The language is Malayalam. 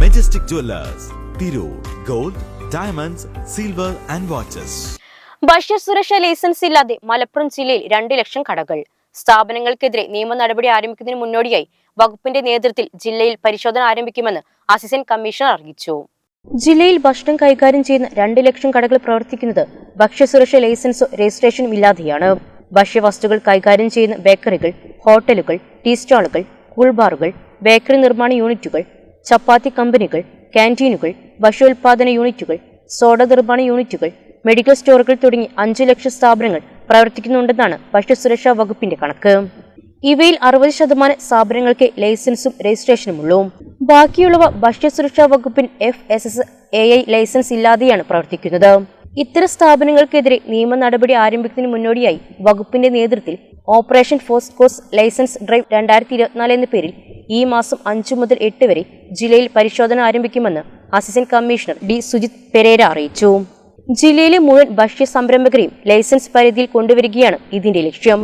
Majestic Jewellers Tirur gold diamonds silver and watches ഭക്ഷ്യ സുരക്ഷാ ലൈസൻസ് ഇല്ലാതെ മലപ്പുറം ജില്ലയിൽ രണ്ട് ലക്ഷം കടകൾ. സ്ഥാപനങ്ങൾക്കെതിരെ നിയമ നടപടി ആരംഭിക്കുന്നതിന് മുന്നോടിയായി വകുപ്പിന്റെ നേതൃത്വത്തിൽ ജില്ലയിൽ പരിശോധന ആരംഭിക്കുമെന്ന് അസിസ്റ്റന്റ് കമ്മീഷണർ അറിയിച്ചു. ജില്ലയിൽ ഭക്ഷണം കൈകാര്യം ചെയ്യുന്ന രണ്ട് ലക്ഷം കടകൾ പ്രവർത്തിക്കുന്നത് ഭക്ഷ്യസുരക്ഷ ലൈസൻസോ രജിസ്ട്രേഷനും ഇല്ലാതെയാണ്. ഭക്ഷ്യവസ്തുക്കൾ കൈകാര്യം ചെയ്യുന്ന ബേക്കറികൾ ഹോട്ടലുകൾ ടീ സ്റ്റാളുകൾ കൂൾബാറുകൾ ബേക്കറി നിർമ്മാണ യൂണിറ്റുകൾ ചപ്പാത്തി കമ്പനികൾ ക്യാന്റീനുകൾ ഭക്ഷ്യോൽപാദന യൂണിറ്റുകൾ സോഡ നിർമ്മാണ യൂണിറ്റുകൾ മെഡിക്കൽ സ്റ്റോറുകൾ തുടങ്ങി അഞ്ചു ലക്ഷം സ്ഥാപനങ്ങൾ പ്രവർത്തിക്കുന്നുണ്ടെന്നാണ് ഭക്ഷ്യസുരക്ഷാ വകുപ്പിന്റെ കണക്ക്. ഇവയിൽ അറുപത് ശതമാനം സ്ഥാപനങ്ങൾക്ക് ലൈസൻസും രജിസ്ട്രേഷനും ഉള്ളൂ ബാക്കിയുള്ളവ ഭക്ഷ്യസുരക്ഷാ വകുപ്പിൻ F S S A I licence ഇല്ലാതെയാണ് പ്രവർത്തിക്കുന്നത്. ഇത്തരം സ്ഥാപനങ്ങൾക്കെതിരെ നിയമ നടപടി ആരംഭിക്കുന്നതിന് മുന്നോടിയായി വകുപ്പിന്റെ നേതൃത്വത്തിൽ operation force course licence drive രണ്ടായിരത്തി ഇരുപത്തിനാല് എന്ന പേരിൽ ഈ മാസം അഞ്ചു മുതൽ എട്ട് വരെ ജില്ലയിൽ പരിശോധന ആരംഭിക്കുമെന്ന് assistant commissioner D Sujith Perera അറിയിച്ചു. ജില്ലയിലെ മുഴുവൻ ഭക്ഷ്യ സംരംഭകരെയും ലൈസൻസ് പരിധിയിൽ കൊണ്ടുവരികയാണ് ഇതിന്റെ ലക്ഷ്യം.